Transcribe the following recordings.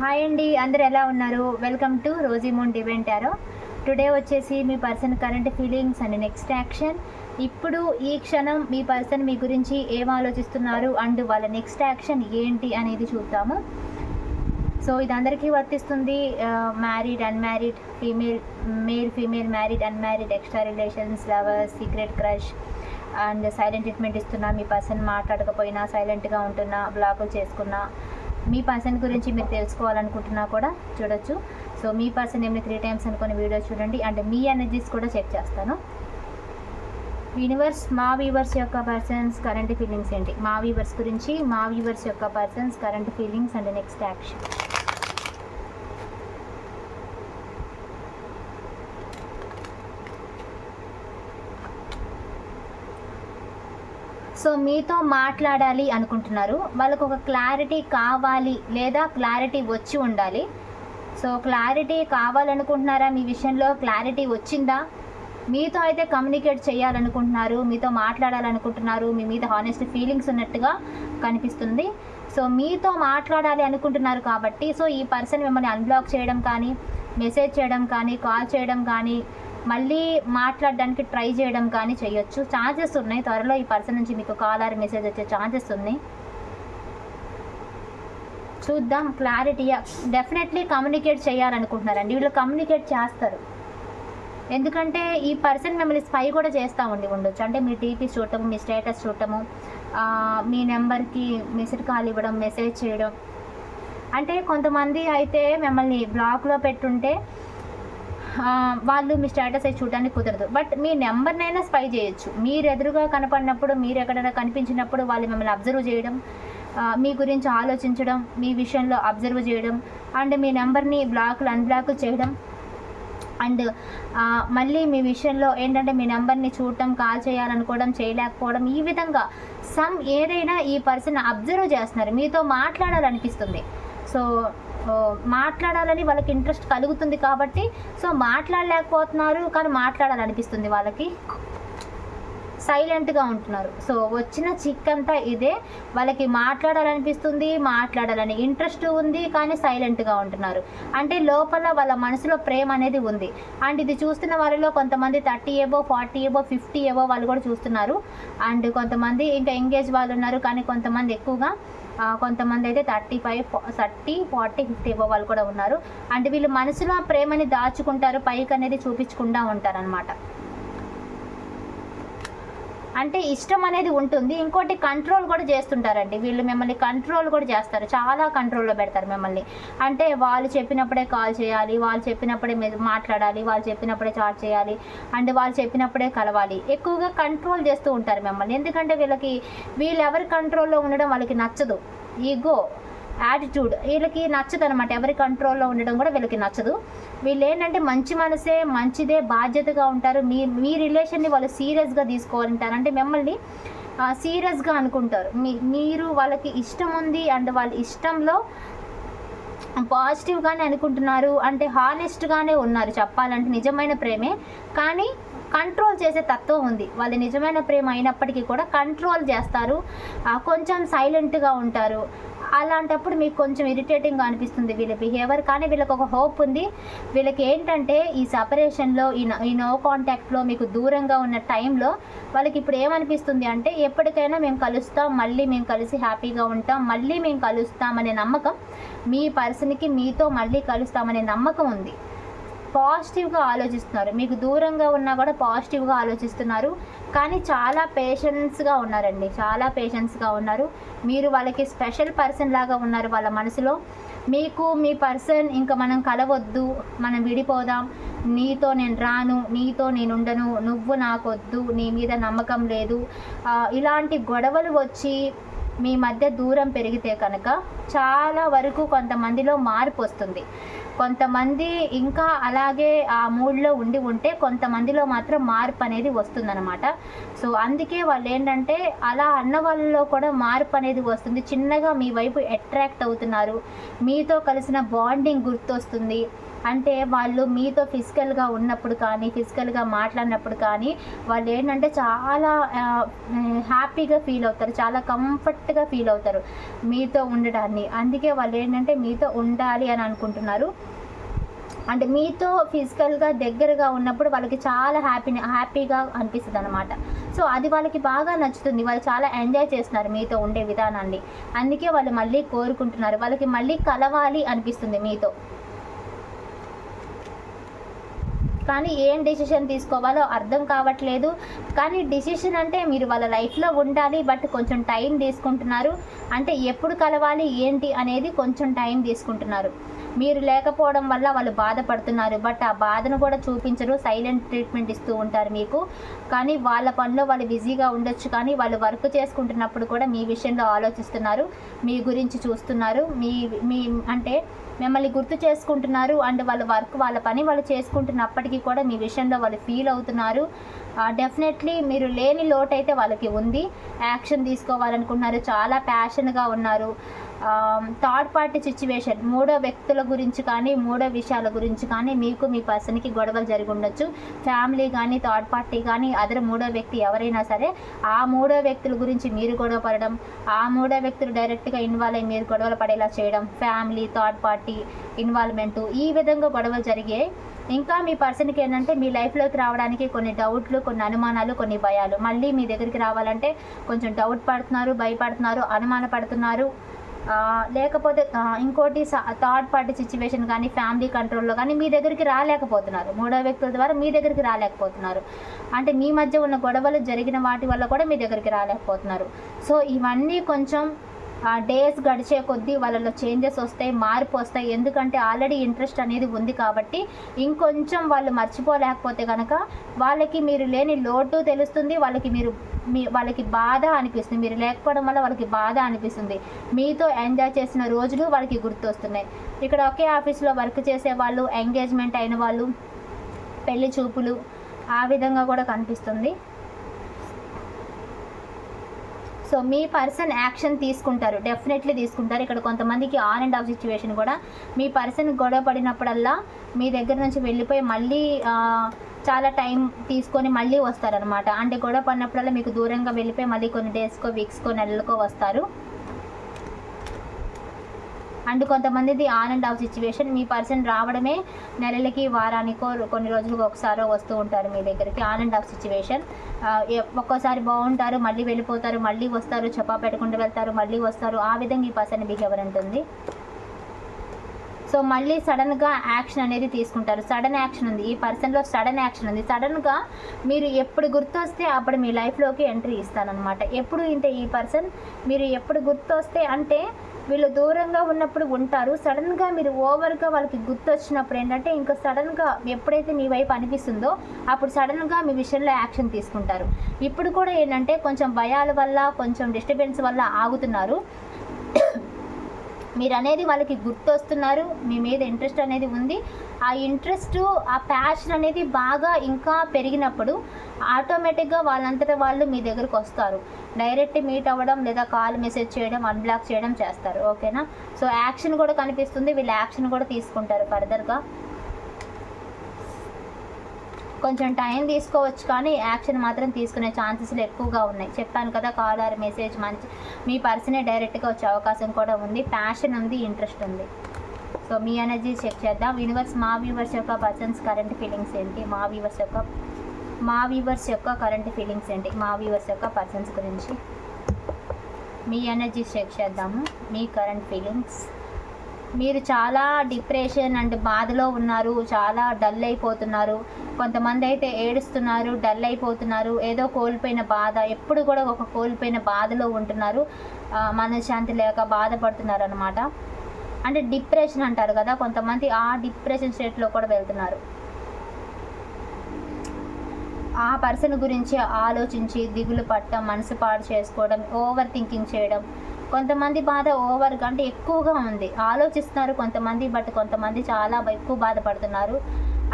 Hi అండి అందరు ఎలా ఉన్నారు? వెల్కమ్ టు రోజీ మూన్ డివెంటారో టుడే వచ్చేసి మీ person current feelings and next action ఇప్పుడు ఈ క్షణం మీ పర్సన్ మీ గురించి ఏం ఆలోచిస్తున్నారు అండ్ వాళ్ళ నెక్స్ట్ యాక్షన్ ఏంటి అనేది చూద్దాము. సో ఇది అందరికీ వర్తిస్తుంది married unmarried female male female married unmarried extra relations lovers secret crush and silent treatment ఇస్తున్నా. మీ పర్సన్ మాట్లాడకపోయినా సైలెంట్గా ఉంటున్నా బ్లాకులు చేసుకున్నా మీ పర్సన్ గురించి మీరు తెలుసుకోవాలనుకుంటున్నా కూడా చూడొచ్చు. సో మీ పర్సన్ ఏమైనా త్రీ టైమ్స్ అనుకుని వీడియో చూడండి. అండ్ మీ ఎనర్జీస్ కూడా చెక్ చేస్తాను. యూనివర్స్ మా వీవర్స్ యొక్క పర్సన్స్ కరెంట్ ఫీలింగ్స్ ఏంటి? మా వీవర్స్ గురించి మా వీవర్స్ యొక్క persons current feelings and next action so మీతో మాట్లాడాలి అనుకుంటున్నారు. వాళ్ళకు ఒక క్లారిటీ కావాలి లేదా క్లారిటీ వచ్చి ఉండాలి. So clarity కావాలనుకుంటున్నారా? మీ విషయంలో క్లారిటీ వచ్చిందా? మీతో అయితే కమ్యూనికేట్ చేయాలనుకుంటున్నారు. మీతో మాట్లాడాలనుకుంటున్నారు. మీ మీద హానెస్ట్ ఫీలింగ్స్ ఉన్నట్టుగా కనిపిస్తుంది. సో మీతో మాట్లాడాలి అనుకుంటున్నారు కాబట్టి సో ఈ పర్సన్ మిమ్మల్ని అన్బ్లాక్ చేయడం కానీ మెసేజ్ చేయడం కానీ కాల్ చేయడం కానీ మళ్ళీ మాట్లాడడానికి ట్రై చేయడం కానీ చేయొచ్చు. ఛాన్సెస్ ఉన్నాయి. త్వరలో ఈ పర్సన్ నుంచి మీకు కాల్ ఆర్ మెసేజ్ వచ్చే ఛాన్సెస్ ఉన్నాయి. చూద్దాం. క్లారిటీగా డెఫినెట్లీ కమ్యూనికేట్ చేయాలనుకుంటున్నారండి. వీళ్ళు కమ్యూనికేట్ చేస్తారు. ఎందుకంటే ఈ పర్సన్ మిమ్మల్ని స్పై కూడా చేస్తూ ఉండి ఉండొచ్చు. అంటే మీ టీపీ చూడటము మీ స్టేటస్ చూడటము మీ నెంబర్కి మిస్డ్ కాల్ ఇవ్వడం మెసేజ్ చేయడం. అంటే కొంతమంది అయితే మిమ్మల్ని బ్లాక్లో పెట్టుంటే వాళ్ళు మీ స్టేటస్ అయితే చూడడానికి కుదరదు. బట్ మీ నెంబర్నైనా స్పై చేయొచ్చు. మీరు ఎదురుగా కనపడినప్పుడు మీరు ఎక్కడైనా కనిపించినప్పుడు వాళ్ళు మిమ్మల్ని అబ్జర్వ్ చేయడం మీ గురించి ఆలోచించడం మీ విషయంలో అబ్జర్వ్ చేయడం అండ్ మీ నెంబర్ని బ్లాక్లు అన్బ్లాక్ చేయడం. అండ్ మళ్ళీ మీ విషయంలో ఏంటంటే మీ నెంబర్ని చూడటం కాల్ చేయాలనుకోవడం చేయలేకపోవడం ఈ విధంగా సమ్ ఏదైనా ఈ పర్సన్ అబ్జర్వ్ చేస్తున్నారు. మీతో మాట్లాడాలనిపిస్తుంది. సో మాట్లాడాలని వాళ్ళకి ఇంట్రెస్ట్ కలుగుతుంది కాబట్టి సో మాట్లాడలేకపోతున్నారు కానీ మాట్లాడాలనిపిస్తుంది వాళ్ళకి. సైలెంట్గా ఉంటున్నారు. సో వచ్చిన చిక్ అంతా ఇదే. వాళ్ళకి మాట్లాడాలనిపిస్తుంది మాట్లాడాలని ఇంట్రెస్ట్ ఉంది కానీ సైలెంట్గా ఉంటున్నారు. అంటే లోపల వాళ్ళ మనసులో ప్రేమ అనేది ఉంది. అండ్ ఇది చూస్తున్న వారిలో కొంతమంది thirty above forty above fifty above వాళ్ళు కూడా చూస్తున్నారు. అండ్ కొంతమంది ఇంకా ఎంగేజ్ వాళ్ళు ఉన్నారు కానీ కొంతమంది ఎక్కువగా కొంతమంది అయితే thirty five thirty forty fifty వాళ్ళు కూడా ఉన్నారు. అంటే వీళ్ళు మనసులో ఆ ప్రేమని దాచుకుంటారు పైకి అనేది చూపించకుండా ఉంటారు అనమాట అంటే ఇష్టం అనేది ఉంటుంది. ఇంకోటి కంట్రోల్ కూడా చేస్తుంటారండి. వీళ్ళు మిమ్మల్ని కంట్రోల్ కూడా చేస్తారు. చాలా కంట్రోల్లో పెడతారు మిమ్మల్ని. అంటే వాళ్ళు చెప్పినప్పుడే కాల్ చేయాలి వాళ్ళు చెప్పినప్పుడే మాట్లాడాలి వాళ్ళు చెప్పినప్పుడే చాట్ చేయాలి అండ్ వాళ్ళు చెప్పినప్పుడే కలవాలి. ఎక్కువగా కంట్రోల్ చేస్తూ ఉంటారు మిమ్మల్ని. ఎందుకంటే వీళ్ళకి వీళ్ళు ఎవరి కంట్రోల్లో ఉండడం వాళ్ళకి నచ్చదు. ఈగో యాటిట్యూడ్ వీళ్ళకి నచ్చదు అనమాట ఎవరి కంట్రోల్లో ఉండడం కూడా వీళ్ళకి నచ్చదు. వీళ్ళు ఏంటంటే మంచి మనసే మంచిదే బాధ్యతగా ఉంటారు. మీ మీ రిలేషన్ని వాళ్ళు సీరియస్గా తీసుకోవాలంటారు. అంటే మిమ్మల్ని సీరియస్గా అనుకుంటారు. మీ మీరు వాళ్ళకి ఇష్టం ఉంది అండ్ వాళ్ళ ఇష్టంలో పాజిటివ్గానే అనుకుంటున్నారు. అంటే హానెస్ట్గానే ఉన్నారు చెప్పాలంటే నిజమైన ప్రేమే. కానీ కంట్రోల్ చేసే తత్వం ఉంది. వాళ్ళు నిజమైన ప్రేమ అయినప్పటికీ కూడా కంట్రోల్ చేస్తారు. కొంచెం సైలెంట్గా ఉంటారు. అలాంటప్పుడు మీకు కొంచెం ఇరిటేటింగ్గా అనిపిస్తుంది వీళ్ళ బిహేవియర్ కానీ వీళ్ళకి ఒక హోప్ ఉంది. వీళ్ళకి ఏంటంటే ఈ సపరేషన్లో ఈ ఈ నో కాంటాక్ట్లో మీకు దూరంగా ఉన్న టైంలో వాళ్ళకి ఇప్పుడు ఏమనిపిస్తుంది అంటే ఎప్పటికైనా మేము కలుస్తాం మళ్ళీ మేము కలిసి హ్యాపీగా ఉంటాం మళ్ళీ మేము కలుస్తామనే నమ్మకం మీ పర్సన్కి మీతో మళ్ళీ కలుస్తామనే నమ్మకం ఉంది. పాజిటివ్గా ఆలోచిస్తున్నారు. మీకు దూరంగా ఉన్నా కూడా పాజిటివ్గా ఆలోచిస్తున్నారు. కానీ చాలా పేషెన్స్గా ఉన్నారండి. చాలా పేషెన్స్గా ఉన్నారు. మీరు వాళ్ళకి స్పెషల్ పర్సన్ లాగా ఉన్నారు వాళ్ళ మనసులో. మీకు మీ పర్సన్ ఇంకా మనం కలవద్దు మనం విడిపోదాం. నీతో నేను రాను నీతో నేను ఉండను నువ్వు నాకొద్దు నీ మీద నమ్మకం లేదు. ఇలాంటి గొడవలు వచ్చి మీ మధ్య దూరం పెరిగితే కనుక చాలా వరకు కొంతమందిలో మార్పు వస్తుంది. కొంతమంది ఇంకా అలాగే ఆ మూడ్లో ఉండి ఉంటే కొంతమందిలో మాత్రం మార్పు అనేది వస్తుందన్నమాట. సో అందుకే వాళ్ళు ఏంటంటే అలా అన్న వాళ్ళలో కూడా మార్పు అనేది వస్తుంది. చిన్నగా మీ వైపు అట్రాక్ట్ అవుతున్నారు. మీతో కలిసిన బాండింగ్ గుర్తొస్తుంది. అంటే వాళ్ళు మీతో ఫిజికల్గా ఉన్నప్పుడు కానీ ఫిజికల్గా మాట్లాడినప్పుడు కానీ వాళ్ళు ఏంటంటే చాలా హ్యాపీగా ఫీల్ అవుతారు. చాలా కంఫర్ట్గా ఫీల్ అవుతారు మీతో ఉండడాన్ని. అందుకే వాళ్ళు ఏంటంటే మీతో ఉండాలి అని అనుకుంటున్నారు. అంటే మీతో ఫిజికల్గా దగ్గరగా ఉన్నప్పుడు వాళ్ళకి చాలా హ్యాపీ హ్యాపీగా అనిపిస్తుంది అనమాట సో అది వాళ్ళకి బాగా నచ్చుతుంది. వాళ్ళు చాలా ఎంజాయ్ చేస్తున్నారు మీతో ఉండే విధానాన్ని. అందుకే వాళ్ళు మళ్ళీ కోరుకుంటున్నారు. వాళ్ళకి మళ్ళీ కలవాలి అనిపిస్తుంది మీతో. కానీ ఏం డెసిషన్ తీసుకోవాలో అర్థం కావట్లేదు. కానీ డెసిషన్ అంటే మీరు వాళ్ళ లైఫ్లో ఉండాలి బట్ కొంచెం టైం తీసుకుంటున్నారు. అంటే ఎప్పుడు కలవాలి ఏంటి అనేది కొంచెం టైం తీసుకుంటున్నారు. మీరు లేకపోవడం వల్ల వాళ్ళు బాధపడుతున్నారు. బట్ ఆ బాధను కూడా చూపించరు. సైలెంట్ ట్రీట్మెంట్ ఇస్తూ ఉంటారు మీకు. కానీ వాళ్ళ పనిలో వాళ్ళు బిజీగా ఉండొచ్చు. కానీ వాళ్ళు వర్క్ చేసుకుంటున్నప్పుడు కూడా మీ విషయంలో ఆలోచిస్తున్నారు. మీ గురించి చూస్తున్నారు. మీ మీ అంటే మిమ్మల్ని గుర్తు చేసుకుంటున్నారు. అండ్ వాళ్ళ వర్క్ వాళ్ళ పని వాళ్ళు చేసుకుంటున్నప్పటికీ కూడా మీ విషయంలో వాళ్ళు ఫీల్ అవుతున్నారు. డెఫినెట్లీ మీరు లేని లోటు అయితే వాళ్ళకి ఉంది. యాక్షన్ తీసుకోవాలనుకుంటున్నారు. చాలా ప్యాషన్గా ఉన్నారు. థర్డ్ పార్టీ సిచ్యువేషన్ మూడో వ్యక్తుల గురించి కానీ మూడో విషయాల గురించి కానీ మీకు మీ పర్సన్కి గొడవలు జరిగి ఉండొచ్చు. ఫ్యామిలీ కానీ థర్డ్ పార్టీ కానీ అదర్ మూడో వ్యక్తి ఎవరైనా సరే ఆ మూడో వ్యక్తుల గురించి మీరు గొడవ పడడం ఆ మూడో వ్యక్తులు డైరెక్ట్గా ఇన్వాల్వ్ అయ్యి మీరు గొడవలు పడేలా చేయడం ఫ్యామిలీ థర్డ్ పార్టీ ఇన్వాల్వ్మెంటు ఈ విధంగా గొడవలు జరిగాయి ఇంకా మీ పర్సన్కి ఏంటంటే మీ లైఫ్లోకి రావడానికి కొన్ని డౌట్లు కొన్ని అనుమానాలు కొన్ని భయాలు. మళ్ళీ మీ దగ్గరికి రావాలంటే కొంచెం డౌట్ పడుతున్నారు భయపడుతున్నారు అనుమాన పడుతున్నారు లేకపోతే ఇంకోటి థర్డ్ పార్టీ సిచ్యువేషన్ కానీ ఫ్యామిలీ కంట్రోల్లో కానీ మీ దగ్గరికి రాలేకపోతున్నారు. మూడో వ్యక్తుల ద్వారా మీ దగ్గరికి రాలేకపోతున్నారు. అంటే మీ మధ్య ఉన్న గొడవలు జరిగిన వాటి వల్ల కూడా మీ దగ్గరికి రాలేకపోతున్నారు. సో ఇవన్నీ కొంచెం డేస్ గడిచే కొద్దీ వాళ్ళలో చేంజెస్ వస్తాయి మార్పు వస్తాయి. ఎందుకంటే ఆల్రెడీ ఇంట్రెస్ట్ అనేది ఉంది కాబట్టి ఇంకొంచెం వాళ్ళు మర్చిపోలేకపోతే కనుక వాళ్ళకి మీరు లేని లోటు తెలుస్తుంది వాళ్ళకి మీరు మీ వాళ్ళకి బాధ అనిపిస్తుంది. మీరు లేకపోవడం వల్ల వాళ్ళకి బాధ అనిపిస్తుంది. మీతో ఎంజాయ్ చేసిన రోజులు వాళ్ళకి గుర్తొస్తున్నాయి. ఇక్కడ ఒకే ఆఫీస్లో వర్క్ చేసే వాళ్ళు ఎంగేజ్మెంట్ అయిన వాళ్ళు పెళ్ళి చూపులు ఆ విధంగా కూడా కనిపిస్తుంది. సో మీ పర్సన్ యాక్షన్ తీసుకుంటారు డెఫినెట్లీ తీసుకుంటారు. ఇక్కడ కొంతమందికి ఆన్ అండ్ ఆఫ్ సిచ్యువేషన్ కూడా మీ పర్సన్ గొడవ పడినప్పుడల్లా మీ దగ్గర నుంచి వెళ్ళిపోయి మళ్ళీ చాలా టైం తీసుకొని మళ్ళీ వస్తారనమాట అంటే గొడవ పడినప్పుడల్లా మీకు దూరంగా వెళ్ళిపోయి మళ్ళీ కొన్ని డేస్కో వీక్స్కో నెలలకో వస్తారు. అండ్ కొంతమందిది ఆన్ అండ్ ఆఫ్ సిచ్యువేషన్ మీ పర్సన్ రావడమే నెలలకి వారానికో కొన్ని రోజులకు ఒకసారో వస్తూ ఉంటారు మీ దగ్గరికి. ఆన్ అండ్ ఆఫ్ సిచ్యువేషన్ ఒక్కోసారి బాగుంటారు మళ్ళీ వెళ్ళిపోతారు మళ్ళీ వస్తారు చెప్పా పెట్టుకుంటూ వెళ్తారు మళ్ళీ వస్తారు. ఆ విధంగా ఈ పర్సన్ బిహేవియర్ ఉంటుంది. సో మళ్ళీ సడన్గా యాక్షన్ అనేది తీసుకుంటారు. సడన్ యాక్షన్ ఉంది. ఈ పర్సన్లో సడన్ యాక్షన్ ఉంది. సడన్గా మీరు ఎప్పుడు గుర్తొస్తే అప్పుడు మీ లైఫ్లోకి ఎంట్రీ ఇస్తానన్నమాట. ఎప్పుడు ఇంత ఈ పర్సన్ మీరు ఎప్పుడు గుర్తొస్తే అంటే వీళ్ళు దూరంగా ఉన్నప్పుడు ఉంటారు. సడన్గా మీరు ఓవర్గా వాళ్ళకి గుర్తొచ్చినప్పుడు ఏంటంటే ఇంకా సడన్గా ఎప్పుడైతే మీ వైపు అనిపిస్తుందో అప్పుడు సడన్గా మీ విషయంలో యాక్షన్ తీసుకుంటారు. ఇప్పుడు కూడా ఏంటంటే కొంచెం భయాల వల్ల కొంచెం డిస్టర్బెన్స్ వల్ల ఆగుతున్నారు. మీరు అనేది వాళ్ళకి గుర్తొస్తున్నారు. మీ మీద ఇంట్రెస్ట్ అనేది ఉంది. ఆ ఇంట్రెస్ట్ ఆ ప్యాషన్ అనేది బాగా ఇంకా పెరిగినప్పుడు ఆటోమేటిక్గా వాళ్ళంతటా వాళ్ళు మీ దగ్గరకు వస్తారు. డైరెక్ట్ మీట్ అవ్వడం లేదా కాల్ మెసేజ్ చేయడం అన్బ్లాక్ చేయడం చేస్తారు. ఓకేనా? సో యాక్షన్ కూడా కనిపిస్తుంది. వీళ్ళు యాక్షన్ కూడా తీసుకుంటారు ఫర్దర్గా. కొంచెం టైం తీసుకోవచ్చు కానీ యాక్షన్ మాత్రం తీసుకునే ఛాన్సెస్లు ఎక్కువగా ఉన్నాయి. చెప్పాను కదా కాల్ ఆర్ మెసేజ్ మంచి మీ పర్సనే డైరెక్ట్గా వచ్చే అవకాశం కూడా ఉంది. ప్యాషన్ ఉంది ఇంట్రెస్ట్ ఉంది. సో మీ ఎనర్జీ చెక్ చేద్దాం. యూనివర్స్ మా వ్యూవర్స్ యొక్క పర్సన్స్ కరెంట్ ఫీలింగ్స్ ఏంటి? మా వ్యూవర్స్ యొక్క మా వ్యూవర్స్ యొక్క కరెంట్ ఫీలింగ్స్ ఏంటి? మా వ్యూవర్స్ యొక్క పర్సన్స్ గురించి. మీ ఎనర్జీ చెక్ చేద్దాము. మీ కరెంట్ ఫీలింగ్స్. మీరు చాలా డిప్రెషన్ అండ్ బాధలో ఉన్నారు చాలా డల్ అయిపోతున్నారు. కొంతమంది అయితే ఏడుస్తున్నారు డల్ అయిపోతున్నారు. ఏదో కోల్పోయిన బాధ ఎప్పుడు కూడా ఒక కోల్పోయిన బాధలో ఉంటున్నారు. మనశ్శాంతి లేక బాధపడుతున్నారు అనమాట అంటే డిప్రెషన్ అంటారు కదా కొంతమంది ఆ డిప్రెషన్ స్టేట్లో కూడా వెళ్తున్నారు. ఆ పర్సన్ గురించి ఆలోచించి దిగులు పట్టడం మనసు పాడు చేసుకోవడం ఓవర్ థింకింగ్ చేయడం కొంతమంది బాధ ఓవర్గా అంటే ఎక్కువగా ఉంది. ఆలోచిస్తున్నారు కొంతమంది బట్ కొంతమంది చాలా ఎక్కువ బాధపడుతున్నారు.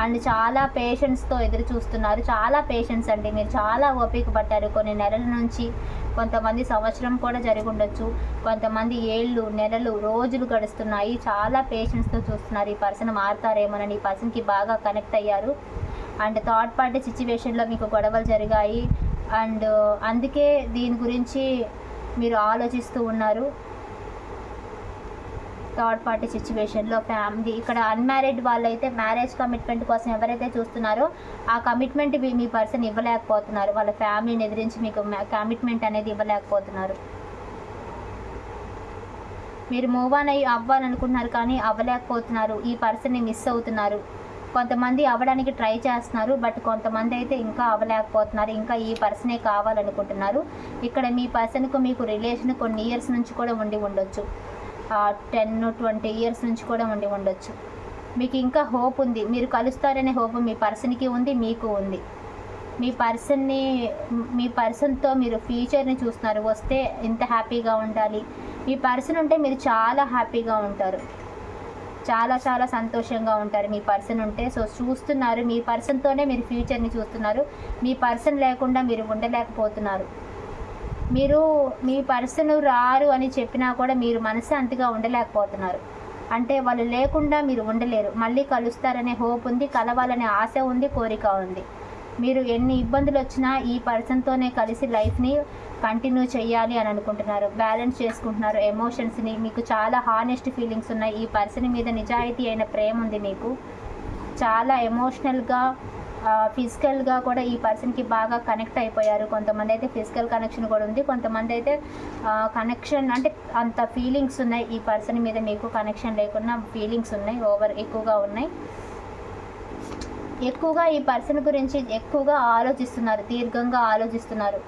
అండ్ చాలా పేషెంట్స్తో ఎదురు చూస్తున్నారు. చాలా పేషెంట్స్ అండి. మీరు చాలా ఓపిక పట్టారు. కొన్ని నెలల నుంచి కొంతమంది సంవత్సరం కూడా జరిగి ఉండొచ్చు. కొంతమంది ఏళ్ళు నెలలు రోజులు గడుస్తున్నాయి. చాలా పేషెంట్స్తో చూస్తున్నారు. ఈ పర్సన్ మారుతారేమోనని ఈ పర్సన్కి బాగా కనెక్ట్ అయ్యారు. అండ్ థర్డ్ పార్టీ సిచ్యువేషన్లో మీకు గొడవలు జరిగాయి. అండ్ అందుకే దీని గురించి మీరు ఆలోచిస్తూ ఉన్నారు. థర్డ్ పార్టీ సిచ్యువేషన్లో ఫ్యామిలీ ఇక్కడ అన్మ్యారీడ్ వాళ్ళైతే మ్యారేజ్ కమిట్మెంట్ కోసం ఎవరైతే చూస్తున్నారో ఆ కమిట్మెంట్ మీ పర్సన్ ఇవ్వలేకపోతున్నారు. వాళ్ళ ఫ్యామిలీని ఎదిరించి మీకు కమిట్మెంట్ అనేది ఇవ్వలేకపోతున్నారు. మీరు మూవ్ ఆన్ అయ్యి అవ్వాలనుకుంటున్నారు కానీ అవ్వలేకపోతున్నారు. ఈ పర్సన్ని మిస్ అవుతున్నారు. కొంతమంది అవ్వడానికి ట్రై చేస్తున్నారు బట్ కొంతమంది అయితే ఇంకా అవ్వలేకపోతున్నారు ఇంకా ఈ పర్సనే కావాలనుకుంటున్నారు. ఇక్కడ మీ పర్సన్కు మీకు రిలేషన్ కొన్ని ఇయర్స్ నుంచి కూడా ఉండి ఉండొచ్చు. టెన్ ట్వంటీ ఇయర్స్ నుంచి కూడా ఉండి ఉండొచ్చు. మీకు ఇంకా హోప్ ఉంది. మీరు కలుస్తారనే హోప్ మీ పర్సన్కి ఉంది మీకు ఉంది. మీ పర్సన్ని మీ పర్సన్తో మీరు ఫ్యూచర్ని చూస్తున్నారు. వస్తే ఇంత హ్యాపీగా ఉండాలి. మీ పర్సన్ ఉంటే మీరు చాలా హ్యాపీగా ఉంటారు. చాలా చాలా సంతోషంగా ఉంటారు. మీ పర్సన్ ఉంటే సో చూస్తున్నారు. మీ పర్సన్తోనే మీరు ఫ్యూచర్ని చూస్తున్నారు. మీ పర్సన్ లేకుండా మీరు ఉండలేకపోతున్నారు. మీరు మీ పర్సన్ రారు అని చెప్పినా కూడా మీరు మనశ్శాంతిగా ఉండలేకపోతున్నారు. అంటే వాళ్ళు లేకుండా మీరు ఉండలేరు. మళ్ళీ కలుస్తారనే హోప్ ఉంది కలవాలనే ఆశ ఉంది కోరిక ఉంది. మీరు ఎన్ని ఇబ్బందులు వచ్చినా ఈ పర్సన్తోనే కలిసి లైఫ్ని కంటిన్యూ చేయాలి అని అనుకుంటున్నారు. బ్యాలెన్స్ చేసుకుంటున్నారు ఎమోషన్స్ని. మీకు చాలా హానెస్ట్ ఫీలింగ్స్ ఉన్నాయి. ఈ పర్సన్ మీద నిజాయితీ అయిన ప్రేమ ఉంది మీకు. చాలా ఎమోషనల్గా ఫిజికల్గా కూడా ఈ పర్సన్కి బాగా కనెక్ట్ అయిపోయారు. కొంతమంది అయితే ఫిజికల్ కనెక్షన్ కూడా ఉంది. కొంతమంది అయితే కనెక్షన్ అంటే అంత ఫీలింగ్స్ ఉన్నాయి. ఈ పర్సన్ మీద మీకు కనెక్షన్ లేకుండా ఫీలింగ్స్ ఉన్నాయి. ఓవర్ ఎక్కువగా ఉన్నాయి. ఎక్కువగా ఈ పర్సన్ గురించి ఎక్కువగా ఆలోచిస్తున్నారు దీర్ఘంగా ఆలోచిస్తున్నారు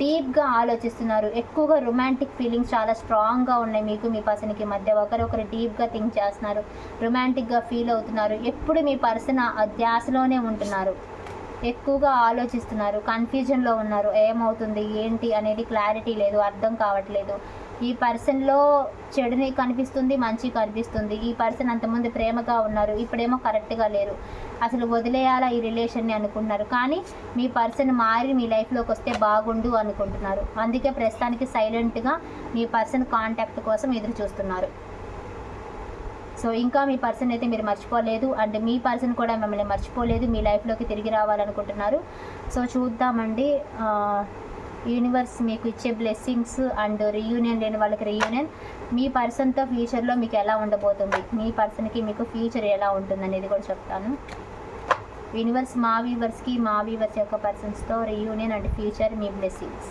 డీప్గా ఆలోచిస్తున్నారు. ఎక్కువగా రొమాంటిక్ ఫీలింగ్స్ చాలా స్ట్రాంగ్గా ఉన్నాయి మీకు మీ పర్సన్కి మధ్య. ఒకరొకరు డీప్గా థింక్ చేస్తున్నారు రొమాంటిక్గా ఫీల్ అవుతున్నారు. ఎప్పుడు మీ పర్సన్ ఆ ధ్యాసలోనే ఉంటున్నారు. ఎక్కువగా ఆలోచిస్తున్నారు కన్ఫ్యూజన్లో ఉన్నారు. ఏమవుతుంది ఏంటి అనేది క్లారిటీ లేదు అర్థం కావట్లేదు. ఈ పర్సన్లో చెడుని కనిపిస్తుంది మంచి కనిపిస్తుంది. ఈ పర్సన్ అంతమంది ప్రేమగా ఉన్నారు ఇప్పుడేమో కరెక్ట్గా లేరు. అసలు వదిలేయాలా ఈ రిలేషన్ని అనుకుంటున్నారు. కానీ మీ పర్సన్ మారి మీ లైఫ్లోకి వస్తే బాగుండు అనుకుంటున్నారు. అందుకే ప్రస్తుతానికి సైలెంట్గా మీ పర్సన్ కాంటాక్ట్ కోసం ఎదురు చూస్తున్నారు. సో ఇంకా మీ పర్సన్ అయితే మీరు మర్చిపోలేదు. అండ్ మీ పర్సన్ కూడా మిమ్మల్ని మర్చిపోలేదు. మీ లైఫ్లోకి తిరిగి రావాలనుకుంటున్నారు. సో చూద్దామండి. యూనివర్స్ మీకు ఇచ్చే బ్లెస్సింగ్స్ అండ్ రీయూనియన్ లేని వాళ్ళకి రీయూనియన్ మీ పర్సన్తో ఫ్యూచర్లో మీకు ఎలా ఉండబోతుంది? మీ పర్సన్కి మీకు ఫ్యూచర్ ఎలా ఉంటుంది అనేది కూడా చెప్తాను. యూనివర్స్ మా వీవర్స్కి మా వీవర్స్ యొక్క పర్సన్స్తో రీయూనియన్ అండ్ ఫ్యూచర్ మీ బ్లెస్సింగ్స్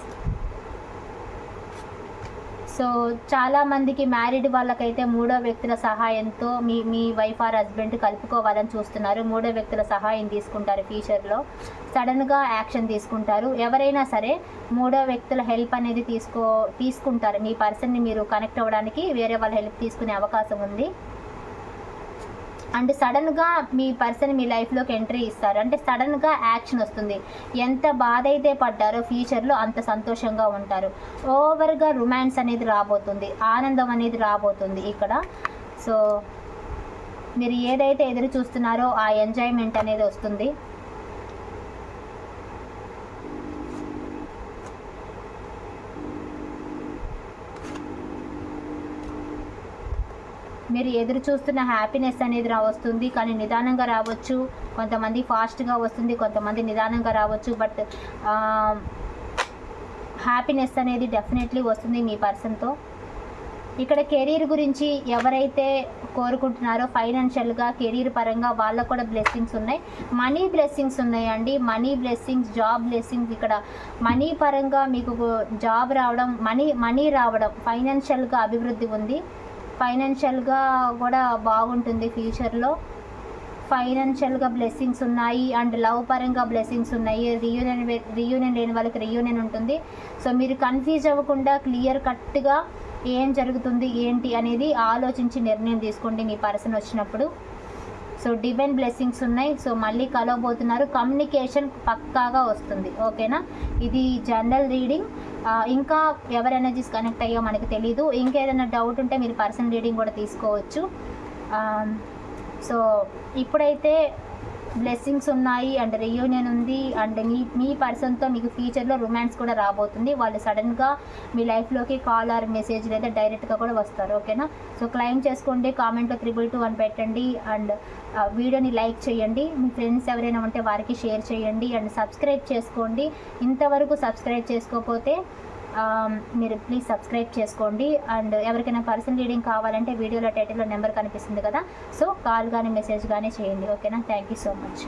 సో చాలా మందికి మ్యారీడ్ వాళ్ళకైతే మూడో వ్యక్తుల సహాయంతో మీ మీ వైఫ్ ఆర్ హస్బెండ్ కలుపుకోవాలని చూస్తున్నారు. మూడో వ్యక్తుల సహాయం తీసుకుంటారు ఫ్యూచర్లో సడన్గా యాక్షన్ తీసుకుంటారు. ఎవరైనా సరే మూడో వ్యక్తుల హెల్ప్ అనేది తీసుకో తీసుకుంటారు. మీ పర్సన్ని మీరు కనెక్ట్ అవ్వడానికి వేరే వాళ్ళ హెల్ప్ తీసుకునే అవకాశం ఉంది. అండ్ సడన్గా మీ పర్సన్ మీ లైఫ్లోకి ఎంట్రీ ఇస్తారు. అంటే సడన్గా యాక్షన్ వస్తుంది. ఎంత బాధ అయితే పడ్డారో ఫ్యూచర్లో అంత సంతోషంగా ఉంటారు. ఓవర్గా రొమాన్స్ అనేది రాబోతుంది. ఆనందం అనేది రాబోతుంది ఇక్కడ. సో మీరు ఏదైతే ఎదురు చూస్తున్నారో ఆ ఎంజాయ్మెంట్ అనేది వస్తుంది. మీరు ఎదురు చూస్తున్న హ్యాపీనెస్ అనేది రా వస్తుంది. కానీ నిదానంగా రావచ్చు. కొంతమంది ఫాస్ట్గా వస్తుంది కొంతమంది నిదానంగా రావచ్చు. బట్ హ్యాపీనెస్ um, అనేది డెఫినెట్లీ వస్తుంది మీ పర్సన్తో ఇక్కడ కెరీర్ గురించి ఎవరైతే కోరుకుంటున్నారో ఫైనాన్షియల్గా కెరీర్ పరంగా వాళ్ళకు కూడా బ్లెస్సింగ్స్ ఉన్నాయి. మనీ బ్లెస్సింగ్స్ ఉన్నాయండి. మనీ బ్లెస్సింగ్స్ జాబ్ బ్లెస్సింగ్స్ ఇక్కడ. మనీ పరంగా మీకు జాబ్ రావడం మనీ మనీ రావడం ఫైనాన్షియల్గా అభివృద్ధి ఉంది. ఫైనాన్షియల్గా కూడా బాగుంటుంది ఫ్యూచర్లో ఫైనాన్షియల్గా బ్లెస్సింగ్స్ ఉన్నాయి అండ్ లవ్ పరంగా బ్లెస్సింగ్స్ ఉన్నాయి. రియూనియన్ రియూనియన్ లేని వాళ్ళకి రియూనియన్ ఉంటుంది. సో మీరు కన్ఫ్యూజ్ అవ్వకుండా క్లియర్ కట్గా ఏం జరుగుతుంది ఏంటి అనేది ఆలోచించి నిర్ణయం తీసుకోండి మీ పర్సన్ వచ్చినప్పుడు. సో డివైన్ బ్లెస్సింగ్స్ ఉన్నాయి. సో మళ్ళీ కలవబోతున్నారు. కమ్యూనికేషన్ పక్కాగా వస్తుంది. ఓకేనా ఇది జనరల్ రీడింగ్ ఇంకా ఎవరి ఎనర్జీస్ కనెక్ట్ అయ్యో మనకి తెలీదు. ఇంకేదైనా డౌట్ ఉంటే మీరు పర్సనల్ రీడింగ్ కూడా తీసుకోవచ్చు. సో ఇప్పుడైతే బ్లెస్సింగ్స్ ఉన్నాయి అండ్ రియూనియన్ ఉంది అండ్ మీ మీ పర్సన్తో మీకు ఫ్యూచర్లో రొమాన్స్ కూడా రాబోతుంది. వాళ్ళు సడన్గా మీ లైఫ్లోకి కాల్ ఆర్ మెసేజ్ లేదా డైరెక్ట్గా కూడా వస్తారు ఓకేనా సో క్లైమ్ చేసుకోండి కామెంట్లో త్రిబుల్ టూ అని పెట్టండి అండ్ వీడియోని లైక్ చేయండి. మీ ఫ్రెండ్స్ ఎవరైనా ఉంటే వారికి షేర్ చేయండి అండ్ సబ్స్క్రైబ్ చేసుకోండి. ఇంతవరకు సబ్స్క్రైబ్ చేసుకోకపోతే Um, మీరు ప్లీజ్ సబ్స్క్రైబ్ చేసుకోండి. అండ్ ఎవరికైనా పర్సనల్ రీడింగ్ కావాలంటే వీడియోలో టైటిల్లో నెంబర్ కనిపిస్తుంది కదా. సో కాల్ కానీ మెసేజ్ కానీ చేయండి. ఓకేనా థ్యాంక్ యూ సో మచ్